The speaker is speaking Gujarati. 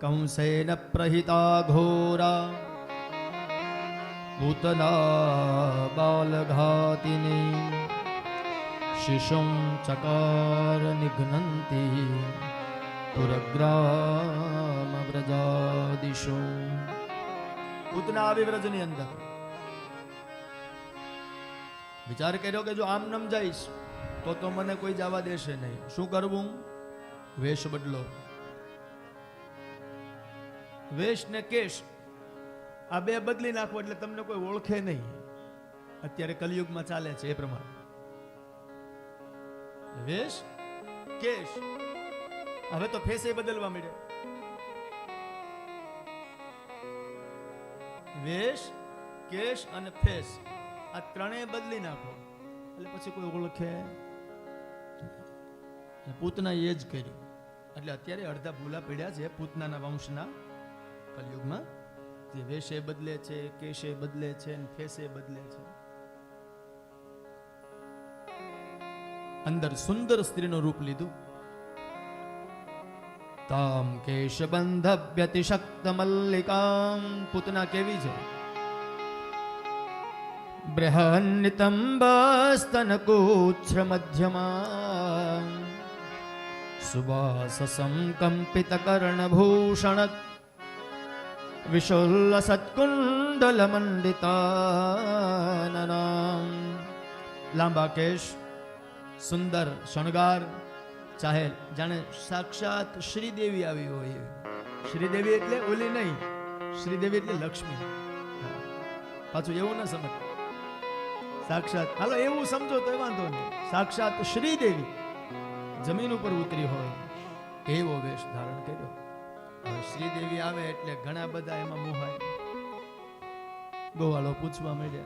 કંસેન પ્રહિતા ઘોરા પૂતના બાલઘાતિની શિશું ચકાર નિઘ્નંતી પુરગ્રામ વ્રજાદિશો પૂતના આવી વ્રજની અંદર વિચાર કર્યો કે જો આમ નમ જઈશ તો તો મને કોઈ જવા દેશે નહીં શું કરવું વેશ બદલો વેશ ને કેશ, આ બે બદલી નાખો એટલે તમને કોઈ ઓળખે નહીં. અત્યારે કલયુગમાં ચાલે છે એ પ્રમાણે. વેશ, કેશ. હવે તો ફેસે બદલવા મળે વેશ, કેશ અને ફેસ, આ ત્રણેય બદલી નાખો. એટલે પછી કોઈ ઓળખે. પૂતના એ જ કર્યું. એટલે અત્યારે અડધા ભૂલા પડ્યા છે પૂતનાના વંશના. કલયુગમાં? જે વેશે બદલે છે, કેશે બદલે છે અને ફેસે બદલે છે. અંદર સુંદર સ્ત્રીનું રૂપ લીધું. તામ કેશબંધ વ્યતિશક્ત મલ્લિકામ, પૂતના કેવી છે? બૃહન્નિતંબસ્તનકૂચ્છ્ર મધ્યમા સુવાસ સંકંપિત કર્ણભૂષણ વિશુલ્લ સત્કુંડલ મંડિતાનનામ લાંબા કેશ સુંદર શણગાર ચાહે જાણે સાક્ષાત શ્રીદેવી આવી હોય શ્રીદેવી એટલે ઓલી નહીં શ્રીદેવી એટલે લક્ષ્મી પાછું એવું ના સમજ સાક્ષાત હાલો એવું સમજો તો વાંધો નહીં સાક્ષાત શ્રીદેવી જમીન ઉપર ઉતરી હોય એવો વેશ ધારણ કર્યો શ્રીદેવી આવે એટલે ઘણા બધા એમાં મોહાય. ગોવાળો પૂછવા માંડ્યા.